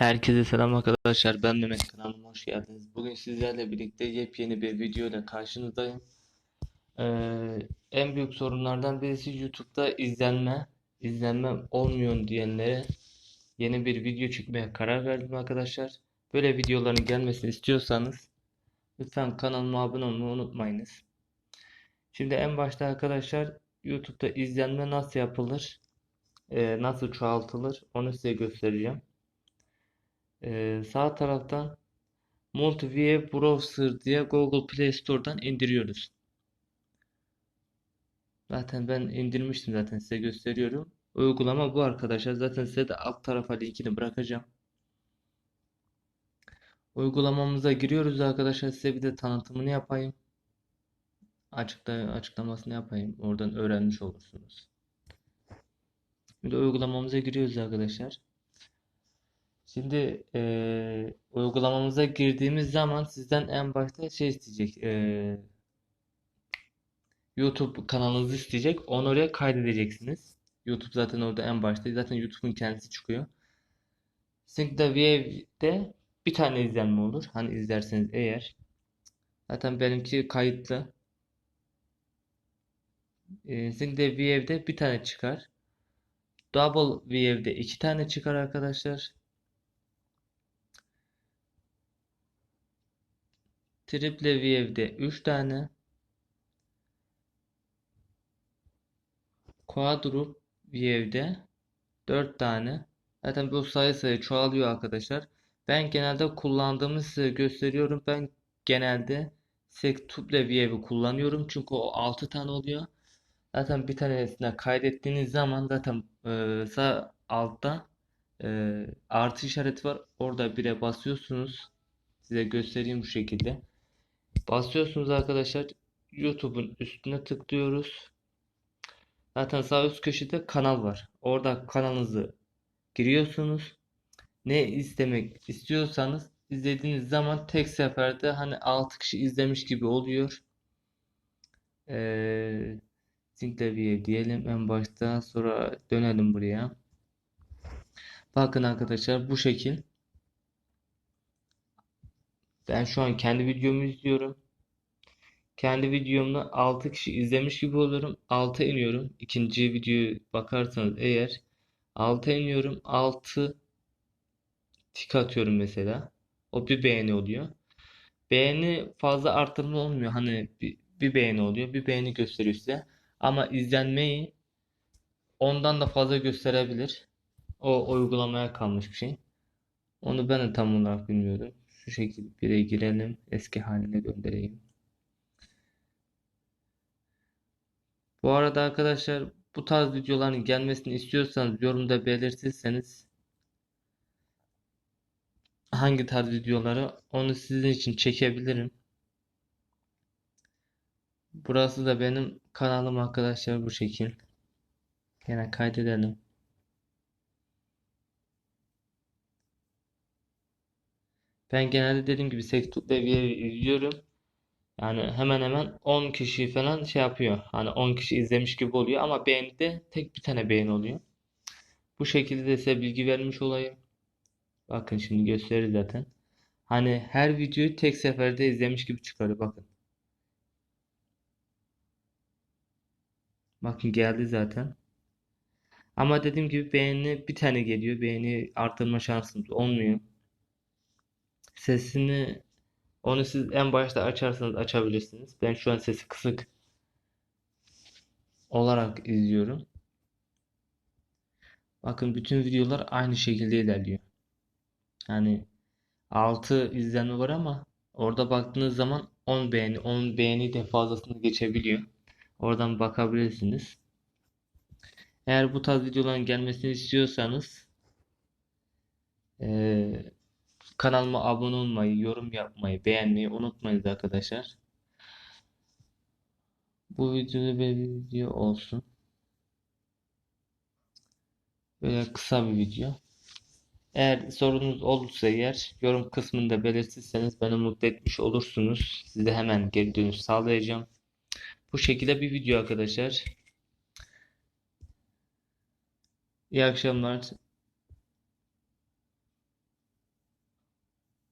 Herkese selam arkadaşlar. Ben Mehmet kanalıma hoş geldiniz. Bugün sizlerle birlikte yepyeni bir video ile karşınızdayım. Ee, en büyük sorunlardan birisi YouTube'da izlenme, izlenmem olmuyor diyenlere yeni bir video çekmeye karar verdim arkadaşlar. Böyle videoların gelmesini istiyorsanız lütfen kanalıma abone olmayı unutmayınız. Şimdi en başta arkadaşlar YouTube'da izlenme nasıl yapılır, e, nasıl çoğaltılır onu size göstereceğim. Ee, sağ taraftan Multiview Browser diye Google Play Store'dan indiriyoruz. Zaten ben indirmiştim zaten size gösteriyorum. Uygulama bu arkadaşlar. Zaten size de alt tarafa linkini bırakacağım. Uygulamamıza giriyoruz arkadaşlar. Size bir de tanıtımını yapayım. Açıkta açıklamasını yapayım. Oradan öğrenmiş olursunuz. Şimdi uygulamamıza giriyoruz arkadaşlar. Şimdi eee, uygulamamıza girdiğimiz zaman sizden en başta şey isteyecek. eee, YouTube kanalınızı isteyecek. Onu oraya kaydedeceksiniz. YouTube zaten orada en başta. Zaten YouTube'un kendisi çıkıyor. Sync the Wave'de bir tane izlenme olur. Hani izlerseniz eğer. Zaten benimki kayıtlı. Eee Sync the Wave'de bir tane çıkar. Double Wave'de iki tane çıkar arkadaşlar. Triple Wave'de 3 tane. Quadruple Wave'de 4 tane. Zaten bu sayı sayı çoğalıyor arkadaşlar. Ben genelde kullandığımı size gösteriyorum. Ben genelde Sextuple Wave'i kullanıyorum. Çünkü o 6 tane oluyor. Zaten bir tanesine kaydettiğiniz zaman zaten e, sağ altta e, artı işareti var. Orada 1'e basıyorsunuz. Size göstereyim bu şekilde. Basıyorsunuz arkadaşlar. YouTube'un üstüne tıklıyoruz. Zaten sağ üst köşede kanal var. Orada kanalınızı giriyorsunuz. Ne izlemek istiyorsanız izlediğiniz zaman tek seferde hani 6 kişi izlemiş gibi oluyor. Ee, Zinkleviye diyelim en başta sonra dönelim buraya. Bakın arkadaşlar bu şekil. Ben şu an kendi videomu izliyorum. Kendi videomda 6 kişi izlemiş gibi oluyorum. 6 iniyorum. İkinci videoyu bakarsanız eğer 6 iniyorum. 6 tik atıyorum mesela. O bir beğeni oluyor. Beğeni fazla arttırma olmuyor. Hani bir, bir beğeni oluyor. Bir beğeni gösteriyor size. Ama izlenmeyi ondan da fazla gösterebilir. O uygulamaya kalmış bir şey. Onu ben de tam olarak bilmiyorum. Şu şekilde bire girelim. Eski haline göndereyim. Bu arada arkadaşlar bu tarz videoların gelmesini istiyorsanız yorumda belirtirseniz hangi tarz videoları onu sizin için çekebilirim. Burası da benim kanalım arkadaşlar bu şekil. Yine kaydedelim. Ben genelde dediğim gibi Levi'yi izliyorum. Yani hemen hemen 10 kişi falan şey yapıyor. Hani 10 kişi izlemiş gibi oluyor ama beğeni de tek bir tane beğeni oluyor. Bu şekilde de size bilgi vermiş olayım. Bakın şimdi gösterir zaten. Hani her videoyu tek seferde izlemiş gibi çıkarıyor bakın. Bakın geldi zaten. Ama dediğim gibi beğeni bir tane geliyor. Beğeni arttırma şansımız olmuyor. Sesini onu siz en başta açarsanız açabilirsiniz. Ben şu an sesi kısık olarak izliyorum. Bakın bütün videolar aynı şekilde ilerliyor. Yani 6 izlenme var ama orada baktığınız zaman 10 beğeni, 10 beğeni de fazlasını geçebiliyor. Oradan bakabilirsiniz. Eğer bu tarz videoların gelmesini istiyorsanız eee Kanalıma abone olmayı, yorum yapmayı, beğenmeyi unutmayın arkadaşlar. Bu videoda bir video olsun. Böyle kısa bir video. Eğer sorunuz olursa eğer yorum kısmında belirtirseniz beni mutlu etmiş olursunuz. Size hemen geri dönüş sağlayacağım. Bu şekilde bir video arkadaşlar. İyi akşamlar.